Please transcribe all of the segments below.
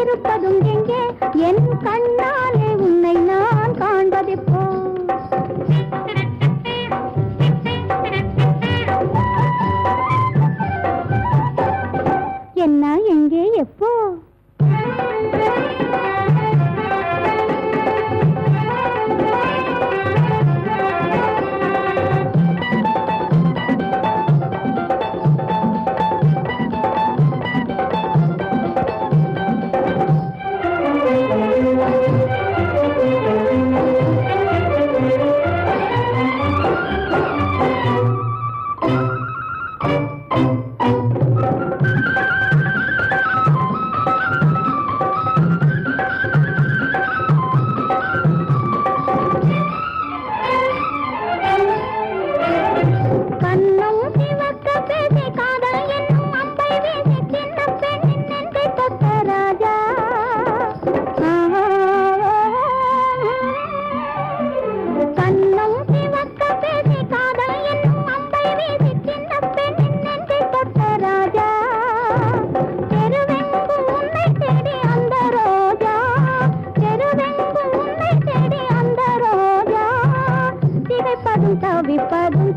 இருப்பதும் எங்கே? என் கண்ணாலே உன்னை நான் காண்பது என்ன எங்கே எப்போ?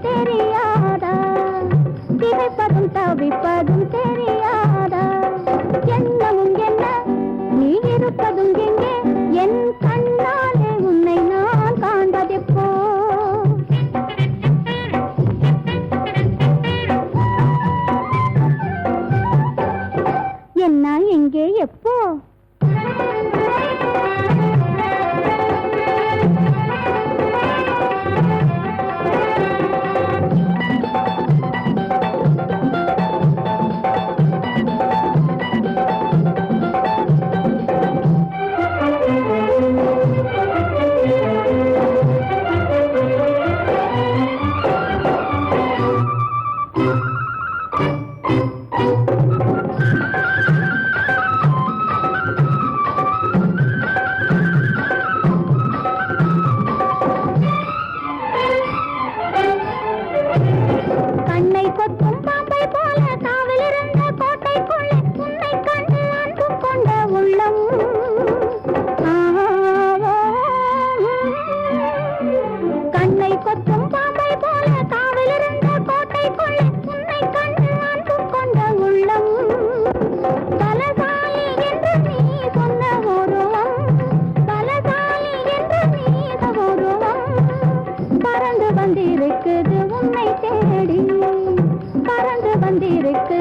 தெரியாதா? திகைப்பதும் தவிப்பதும் தெரியாதா? எண்ணமும் என்ன? நீ இருப்பதும் எங்கே? என் கண்ணாலே உன்னை நான் காண்பதெப்போ? என்ன எங்கே எப்போ को వెనుక